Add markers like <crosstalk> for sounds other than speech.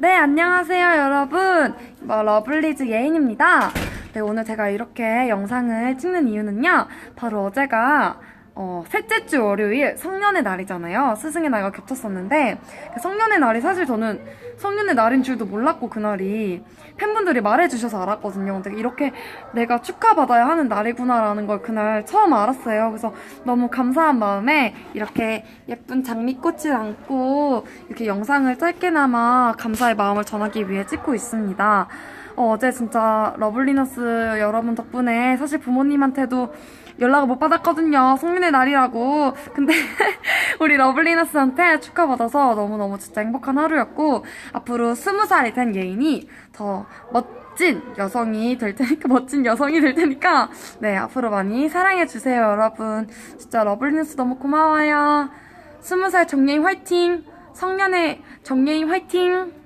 네, 안녕하세요, 여러분. 뭐, 러블리즈 예인입니다. 네, 오늘 제가 이렇게 영상을 찍는 이유는요. 바로 어제가, 어, 셋째 주 월요일 성년의 날이잖아요. 스승의 날과 겹쳤었는데, 그 성년의 날이 사실 저는 성년의 날인 줄도 몰랐고, 그날이. 팬분들이 말해주셔서 알았거든요. 근데 이렇게 내가 축하받아야 하는 날이구나라는 걸 그날 처음 알았어요. 그래서 너무 감사한 마음에 이렇게 예쁜 장미꽃을 안고 이렇게 영상을 짧게나마 감사의 마음을 전하기 위해 찍고 있습니다. 어, 제 진짜 러블리너스 여러분 덕분에 사실 부모님한테도 연락을 못 받았거든요. 성 날이라고. 근데 <laughs> 우리 러블리너스한테 축하받아서 너무너무 진짜 행복한 하루였고 앞으로 스무 살이 된 예인이 더 멋진 여성이 될 테니까 <laughs> 멋진 여성이 될 테니까 네 앞으로 많이 사랑해 주세요 여러분. 진짜 러블리너스 너무 고마워요. 스무 살 정예인 화이팅. 성년의 정예인 화이팅.